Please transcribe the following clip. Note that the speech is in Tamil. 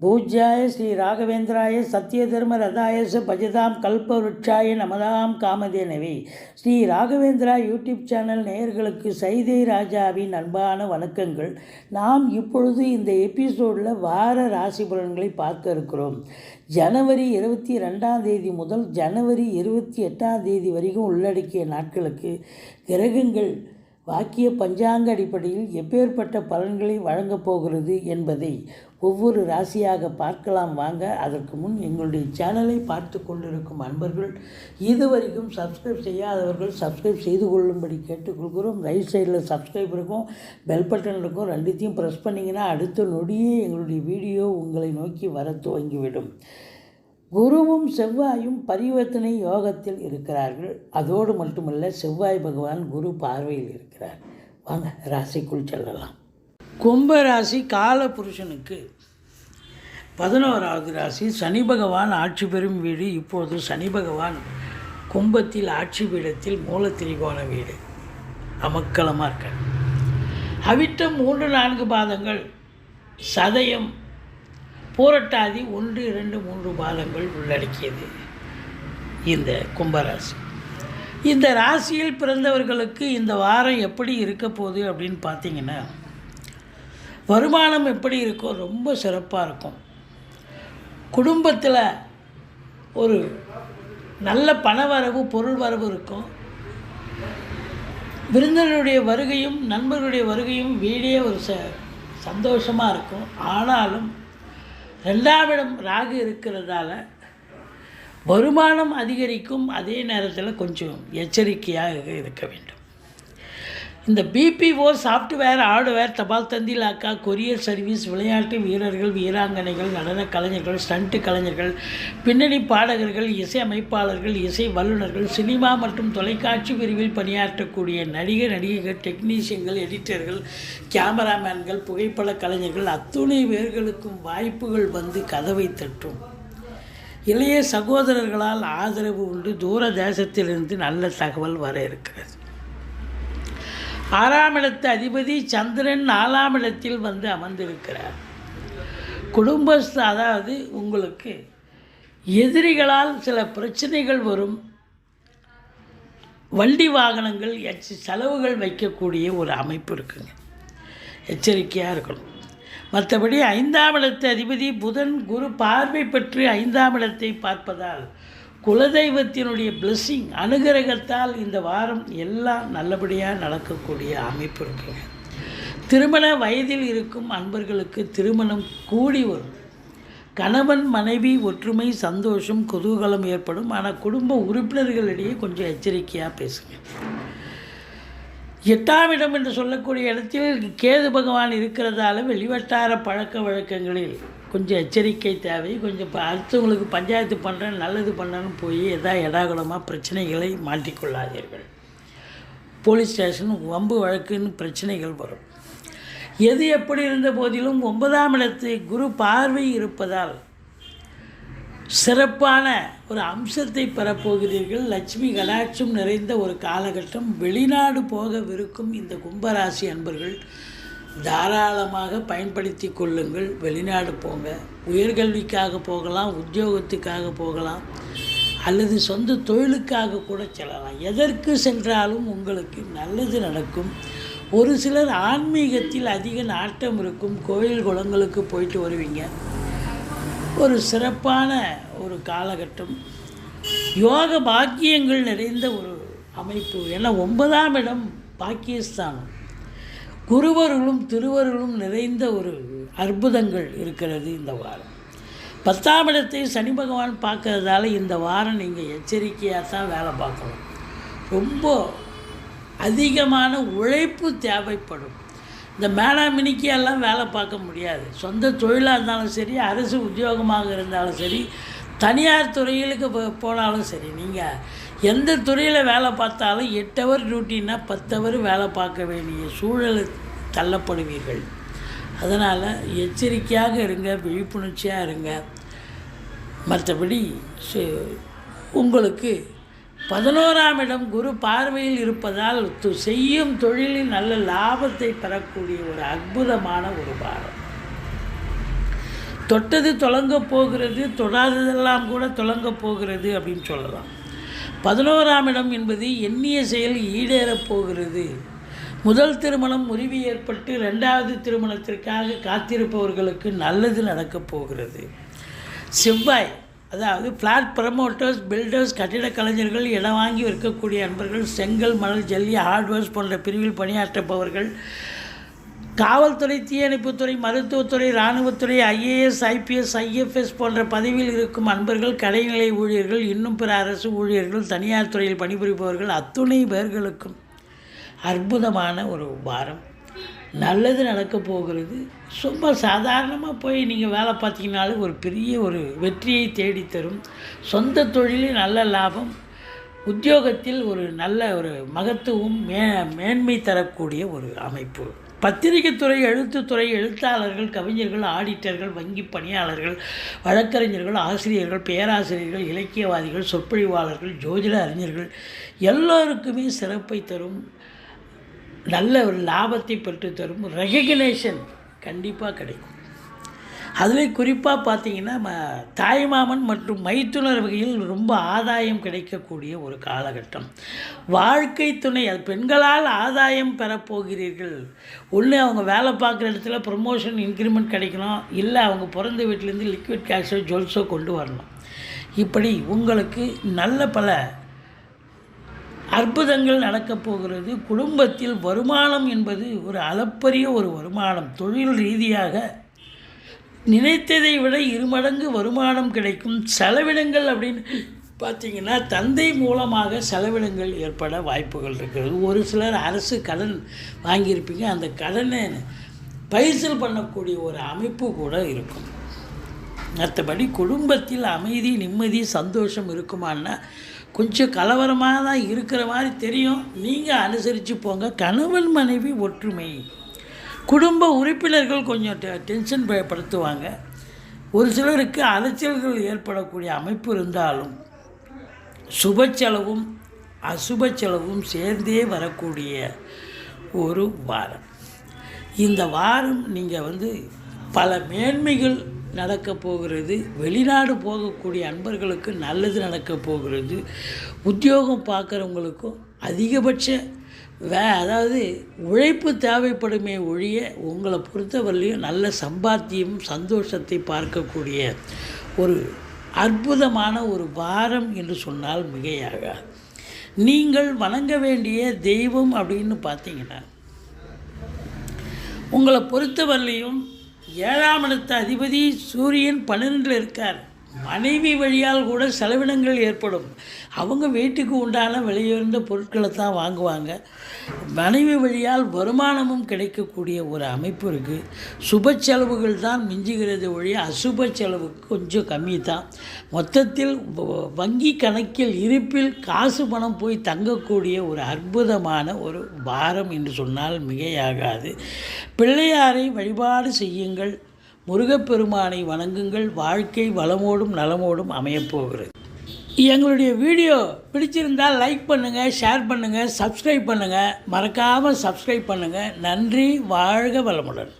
பூஜ்யாய ஸ்ரீ ராகவேந்திராய சத்யதர்ம ரதாயச பஜதாம் கல்பவருட்சாய நமதாம் காமதேனவி. ஸ்ரீ ராகவேந்திரா யூடியூப் சேனல் நேயர்களுக்கு சைதை ராஜாவின் அன்பான வணக்கங்கள். நாம் இப்பொழுது இந்த எபிசோடில் வார ராசி பலன்களை பார்க்க இருக்கிறோம். ஜனவரி இருபத்தி ரெண்டாம் தேதி முதல் ஜனவரி இருபத்தி எட்டாம் தேதி வரைக்கும் உள்ளடக்கிய நாட்களுக்கு கிரகங்கள் வாக்கிய பஞ்சாங்க அடிப்படையில் எப்பேற்பட்ட பலன்களை வழங்கப் போகிறது என்பதை ஒவ்வொரு ராசியாக பார்க்கலாம் வாங்க. அதற்கு முன் எங்களுடைய சேனலை பார்த்து கொண்டிருக்கும் அன்பர்கள் இதுவரைக்கும் சப்ஸ்கிரைப் செய்யாதவர்கள் சப்ஸ்கிரைப் செய்து கொள்ளும்படி கேட்டுக்கொள்கிறோம். ரைட் சைடில் சப்ஸ்கிரைப் இருக்கும் பெல் பட்டன் இருக்கும் ரெண்டுத்தையும் ப்ரெஸ் பண்ணிங்கன்னா அடுத்த நொடியே எங்களுடைய வீடியோ உங்களை நோக்கி வர துவங்கிவிடும். குருவும் செவ்வாயும் பரிவர்த்தனை யோகத்தில் இருக்கிறார்கள். அதோடு மட்டுமல்ல செவ்வாய் பகவான் குரு பார்வையில் இருக்கிறார். வாங்க ராசிக்குள் செல்லலாம். கும்ப ராசி கால புருஷனுக்கு பதினோராவது ராசி சனி பகவான் ஆட்சி பெறும் வீடு. இப்போது சனி பகவான் கும்பத்தில் ஆட்சி பீடத்தில் மூல திரிகோண வீடு. அமக்கலமாக இருக்க அவிட்டம் மூன்று நான்கு பாதங்கள். சதயம் பூரட்டாதி ஒன்று இரண்டு மூன்று பாதங்கள் உள்ளடக்கியது இந்த கும்பராசி. இந்த ராசியில் பிறந்தவர்களுக்கு இந்த வாரம் எப்படி இருக்க போகுது அப்படின்னு பார்த்தீங்கன்னா வருமானம் எப்படி இருக்கும் ரொம்ப சிறப்பாக இருக்கும். குடும்பத்தில் ஒரு நல்ல பண வரவு பொருள் வரவு இருக்கும். விருந்தினருடைய வருகையும் நண்பர்களுடைய வருகையும் வீடே ஒரு ச சந்தோஷமாக இருக்கும். ஆனாலும் ரெண்டாம் இடம் ராகு இருக்கிறதால வருமானம் அதிகரிக்கும். அதே நேரத்தில் கொஞ்சம் எச்சரிக்கையாக இருக்க வேண்டும். இந்த பிபிஓ சாஃப்ட்வேர் ஹார்ட்வேர் தபால் தந்தி லாக்கா கொரியர் சர்வீஸ் விளையாட்டு வீரர்கள் வீராங்கனைகள் நடன கலைஞர்கள் ஸ்டண்ட் கலைஞர்கள் பின்னணி பாடகர்கள் இசை அமைப்பாளர்கள் இசை வல்லுநர்கள் சினிமா மற்றும் தொலைக்காட்சி பிரிவில் பணியாற்றக்கூடிய நடிகர் நடிகைகள் டெக்னீஷியன்கள் எடிட்டர்கள் கேமராமேன்கள் புகைப்பட கலைஞர்கள் அத்துணை பேர்களுக்கும் வாய்ப்புகள் வந்து கதவை தட்டும். இளைய சகோதரர்களால் ஆதரவு உண்டு. தூர தேசத்திலிருந்து நல்ல தகவல் வர இருக்கிறது. ஆறாம் இடத்து அதிபதி சந்திரன் நாலாம் இடத்தில் வந்து அமர்ந்திருக்கிறார். குடும்பஸ்த அதாவது உங்களுக்கு எதிரிகளால் சில பிரச்சனைகள் வரும். வண்டி வாகனங்கள் எச் செலவுகள் வைக்கக்கூடிய ஒரு அமைப்பு இருக்குங்க. எச்சரிக்கையாக இருக்கணும். மற்றபடி ஐந்தாம் இடத்து அதிபதி புதன் குரு பார்வை பெற்று ஐந்தாம் இடத்தை பார்ப்பதால் குலதெய்வத்தினுடைய பிளெஸ்ஸிங் அனுகிரகத்தால் இந்த வாரம் எல்லாம் நல்லபடியாக நடக்கக்கூடிய அமைப்பு இருக்குங்க திருமண வயதில் இருக்கும் அன்பர்களுக்கு திருமணம் கூடி வரும். கணவன் மனைவி ஒற்றுமை சந்தோஷம் குதூகலம் ஏற்படும். ஆனால் குடும்ப உறுப்பினர்களிடையே கொஞ்சம் எச்சரிக்கையாக பேசுங்க. எட்டாம் இடம் என்று சொல்லக்கூடிய இடத்தில் கேது பகவான் இருக்கிறதால வெளிவட்டார பழக்க வழக்கங்களில் கொஞ்சம் எச்சரிக்கை தேவை கொஞ்சம் இப்போ அடுத்தவங்களுக்கு பஞ்சாயத்து பண்ணுறேன் நல்லது பண்ணுறேன்னு போய் எதா எடாகுலமாக பிரச்சனைகளை மாட்டிக்கொள்ளாதீர்கள் போலீஸ் ஸ்டேஷன் வம்பு வழக்குன்னு பிரச்சனைகள் வரும். எது எப்படி இருந்த போதிலும் ஒன்பதாம் இடத்து குரு பார்வை இருப்பதால் சிறப்பான ஒரு அம்சத்தை பெறப்போகிறீர்கள். லட்சுமி கடாட்சம் நிறைந்த ஒரு காலகட்டம். வெளிநாடு போகவிருக்கும் இந்த கும்பராசி அன்பர்கள் தாராளமாக பயன்படுத்தி கொள்ளுங்கள். வெளிநாடு போங்க. உயர்கல்விக்காக போகலாம் உத்தியோகத்துக்காக போகலாம் அல்லது சொந்த தொழிலுக்காக கூட செல்லலாம். எதற்கு சென்றாலும் உங்களுக்கு நல்லது நடக்கும். ஒரு சிலர் ஆன்மீகத்தில் அதிக நாட்டம் இருக்கும். கோயில் குளங்களுக்கு போயிட்டு வருவீங்க. ஒரு சிறப்பான ஒரு காலகட்டம். யோக பாக்கியங்கள் நிறைந்த ஒரு அமைப்பு. ஏன்னா ஒன்பதாம் இடம் பாக்கியஸ்தானம். குருவர்களும் திருவர்களும் நிறைந்த ஒரு அற்புதங்கள் இருக்கிறது இந்த வாரம். பத்தாம் இடத்தை சனி பகவான் பார்க்கறதால இந்த வாரம் நீங்கள் எச்சரிக்கையாக தான் வேலை பார்க்கணும். ரொம்ப அதிகமான உழைப்பு தேவைப்படும். இந்த மேலாமினிக்கு எல்லாம் வேலை பார்க்க முடியாது. சொந்த தொழிலாக இருந்தாலும் சரி அரசு உத்தியோகமாக இருந்தாலும் சரி தனியார் துறைகளுக்கு போ- போனாலும் சரி நீங்கள் எந்த துறையில் வேலை பார்த்தாலும் எட்டு ஹவர் டியூட்டின்னா பத்து ஹவர் வேலை பார்க்க வேண்டிய சூழல் தள்ளப்படுவீர்கள். அதனால் எச்சரிக்கையாக இருங்க விழிப்புணர்ச்சியாக இருங்க. மற்றபடி சு- உங்களுக்கு பதினோராம் இடம் குரு பார்வையில் இருப்பதால் செய்யும் தொழிலில் நல்ல லாபத்தை பெறக்கூடிய ஒரு அற்புதமான ஒரு வாரம். தொட்டது தொடங்க போகிறது தொடாததெல்லாம் கூட தொடங்க போகிறது அப்படின்னு சொல்லலாம். பதினோராம் இடம் என்பது எண்ணிய செயல் ஈடேறப் போகிறது. முதல் திருமணம் முறிவு ஏற்பட்டு ரெண்டாவது திருமணத்திற்காக காத்திருப்பவர்களுக்கு நல்லது நடக்கப் போகிறது. செவ்வாய் அதாவது ஃப்ளாட் ப்ரமோட்டர்ஸ் பில்டர்ஸ் கட்டிட கலைஞர்கள் இடம் வாங்கி விற்கக்கூடிய அன்பர்கள் செங்கல் மணல் ஜல்லி ஹார்ட்வேர்ஸ் போன்ற பிரிவில் பணியாற்றுபவர்கள் காவல்துறை தீயணைப்புத்துறை மருத்துவத்துறை இராணுவத்துறை ஐஏஎஸ் ஐபிஎஸ் ஐஎஃப்எஸ் போன்ற பதவியில் இருக்கும் அன்பர்கள் கடைநிலை ஊழியர்கள் இன்னும் பிற அரசு ஊழியர்கள் தனியார் துறையில் பணிபுரிபவர்கள் அத்துணை பேர்களுக்கும் அற்புதமான ஒரு வாரம். நல்லது நடக்கப் போகிறது. சும்மா சாதாரணமாக போய் நீங்கள் வேலை பார்த்தீங்கனாலும் ஒரு பெரிய ஒரு வெற்றியை தேடித்தரும். சொந்த தொழிலில் நல்ல லாபம். உத்தியோகத்தில் ஒரு நல்ல ஒரு மகத்துவம் மே மேன்மை தரக்கூடிய ஒரு அமைப்பு. பத்திரிகைத்துறை எழுத்துத்துறை எழுத்தாளர்கள் கவிஞர்கள் ஆடிட்டர்கள் வங்கி பணியாளர்கள் வழக்கறிஞர்கள் ஆசிரியர்கள் பேராசிரியர்கள் இலக்கியவாதிகள் சொற்பொழிவாளர்கள் ஜோதிட அறிஞர்கள் எல்லோருக்குமே சிறப்பை தரும் நல்ல ஒரு லாபத்தை பெற்று தரும் ரெகக்னேஷன் கண்டிப்பாக கிடைக்கும். அதுலேயும் குறிப்பாக பார்த்தீங்கன்னா ம தாய்மாமன் மற்றும் மைத்துனர் வகையில் ரொம்ப ஆதாயம் கிடைக்கக்கூடிய ஒரு காலகட்டம். வாழ்க்கை துணை அது பெண்களால் ஆதாயம் பெறப்போகிறீர்கள் ஒன்று அவங்க வேலை பார்க்குற இடத்துல ப்ரொமோஷன் இன்க்ரிமெண்ட் கிடைக்கணும். இல்லை அவங்க பிறந்த வீட்டிலேருந்து லிக்விட் கேஷோ ஜுவல்ஸோ கொண்டு வரணும். இப்படி உங்களுக்கு நல்ல பல அற்புதங்கள் நடக்கப் போகிறது. குடும்பத்தில் வருமானம் என்பது ஒரு அளப்பரிய ஒரு வருமானம். தொழில் ரீதியாக நினைத்ததை விட இருமடங்கு வருமானம் கிடைக்கும் செலவினங்கள் அப்படின்னு பார்த்தீங்கன்னா தந்தை மூலமாக செலவினங்கள் ஏற்பட வாய்ப்புகள் இருக்கிறது ஒரு சிலர் அரசு கடன் வாங்கியிருப்பீங்க அந்த கடனை பைசல் பண்ணக்கூடிய ஒரு அமைப்பு கூட இருக்கும். மற்றபடி குடும்பத்தில் அமைதி நிம்மதி சந்தோஷம் இருக்குமான்னா கொஞ்சம் கலவரமாக தான் இருக்கிற மாதிரி தெரியும். நீங்கள் அனுசரித்து போங்க. கணவன் மனைவி ஒற்றுமை. குடும்ப உறுப்பினர்கள் கொஞ்சம் டெ டென்ஷன் படுத்துவாங்க ஒரு சிலருக்கு அலைச்சல்கள் ஏற்படக்கூடிய அமைப்பு இருந்தாலும் சுப செலவும் அசுப செலவும் சேர்ந்தே வரக்கூடிய ஒரு வாரம். இந்த வாரம் நீங்கள் வந்து பல மேன்மைகள் நடக்கப் போகிறது வெளிநாடு போகக்கூடிய அன்பர்களுக்கு நல்லது நடக்கப் போகிறது உத்தியோகம் பார்க்குறவங்களுக்கும் அதிகபட்ச வே அதாவது உழைப்பு தேவைப்படுமே ஒழிய உங்களை பொறுத்தவரையிலையும் நல்ல சம்பாத்தியம் சந்தோஷத்தை பார்க்கக்கூடிய ஒரு அற்புதமான ஒரு வாரம் என்று சொன்னால் மிகையாகாது. நீங்கள் வணங்க வேண்டிய தெய்வம் அப்படின்னு பார்த்தீங்கன்னா உங்களை பொறுத்தவரையிலையும் ஏழாம் இடத்த அதிபதி சூரியன் பன்னிரெண்டில் இருக்கார். மனைவி வழியால் கூட செலவினங்கள் ஏற்படும். அவங்க வீட்டுக்கு உண்டான விலையுயர்ந்த பொருட்களை தான் வாங்குவாங்க. மனைவி வழியால் வருமானமும் கிடைக்கக்கூடிய ஒரு அமைப்பு இருக்குது சுப செலவுகள் தான் மிஞ்சுகிறது ஒழிய அசுப செலவு கொஞ்சம் கம்மி தான். மொத்தத்தில் வங்கி கணக்கில் இருப்பில் காசு பணம் போய் தங்கக்கூடிய ஒரு அற்புதமான ஒரு பாரம் என்று சொன்னால் மிகையாகாது. பிள்ளையாரை வழிபாடு செய்யுங்கள். முருகப்பெருமானை வணங்குங்கள். வாழ்க்கை வளமோடும் நலமோடும் அமையப்போகிறது. எங்களுடைய வீடியோ பிடிச்சிருந்தால் லைக் பண்ணுங்கள் ஷேர் பண்ணுங்கள் சப்ஸ்கிரைப் பண்ணுங்கள் மறக்காமல் சப்ஸ்கிரைப் பண்ணுங்கள் நன்றி வாழ்க வளமுடன்.